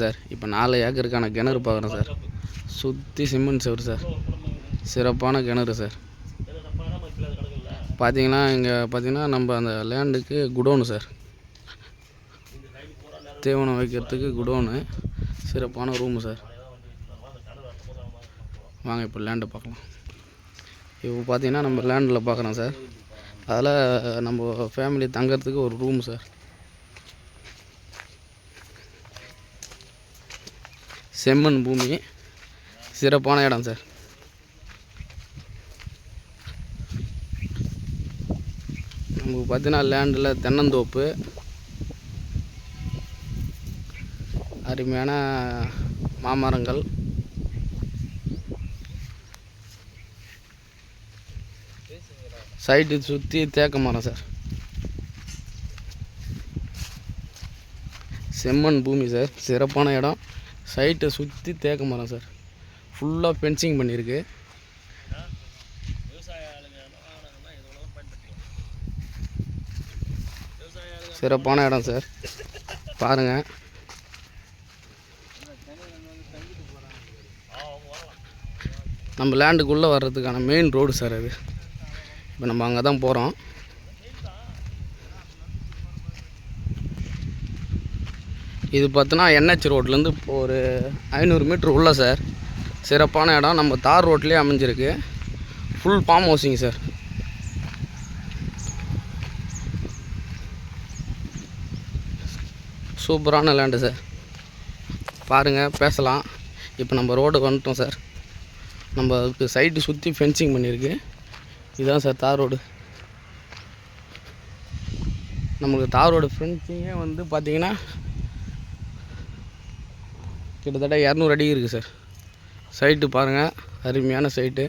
Sir. இப்போ நாலு ஏக்கருக்கான கிணறு பார்க்குறோம் சார். சுற்றி சிமெண்ட் சவர் சார். சிறப்பான கிணறு சார். பார்த்தீங்கன்னா இங்கே பார்த்தீங்கன்னா நம்ம அந்த லேண்டுக்கு குடோனு சார். தீவனம் வைக்கிறதுக்கு குடோனு. சிறப்பான ரூமு சார். வாங்க இப்போ லேண்டை பார்க்கலாம் இப்போ பார்த்தீங்கன்னா நம்ம லேண்டில் பார்க்குறோம் சார். அதில் நம்ம ஃபேமிலி தங்கிறதுக்கு ஒரு ரூம் சார். செம்மண் பூமி. சிறப்பான இடம் சார். நமக்கு பார்த்தீங்கன்னா லேண்டில் தென்னந்தோப்பு. அருமையான மாமரங்கள். சைட்டு சுற்றி தேக்க மரம் சார். செம்மண் பூமி சார். சிறப்பான இடம். சைட்டை சுற்றி தேக்க மரம் சார். ஃபுல்லாக ஃபென்சிங் பண்ணியிருக்கு சிறப்பான இடம் சார். பாருங்கள் நம்ம லேண்டுக்குள்ளே வர்றதுக்கான மெயின் ரோடு சார் அது. இப்போ நம்ம அங்கே தான் போகிறோம் இது பார்த்தோன்னா என்ஹெச் ரோட்லேருந்து இப்போ ஒரு ஐநூறு மீட்ரு உள்ள சார். சிறப்பான இடம். நம்ம தார் ரோட்லேயே அமைஞ்சிருக்கு. Full form housing sir. சூப்பரான லேண்டு சார். பாருங்கள் பேசலாம். இப்போ நம்ம ரோடு வந்துட்டோம் சார். நம்ம அதுக்கு சைட்டு சுற்றி ஃபென்சிங் பண்ணியிருக்கு. இதுதான் சார் தார் ரோடு. நமக்கு தார் ரோடு ஃபென்சிங்கே வந்து பார்த்திங்கன்னா கிட்டத்தட்ட இரநூறு அடி இருக்குது சார். சைட்டு பாருங்கள் அருமையான சைட்டு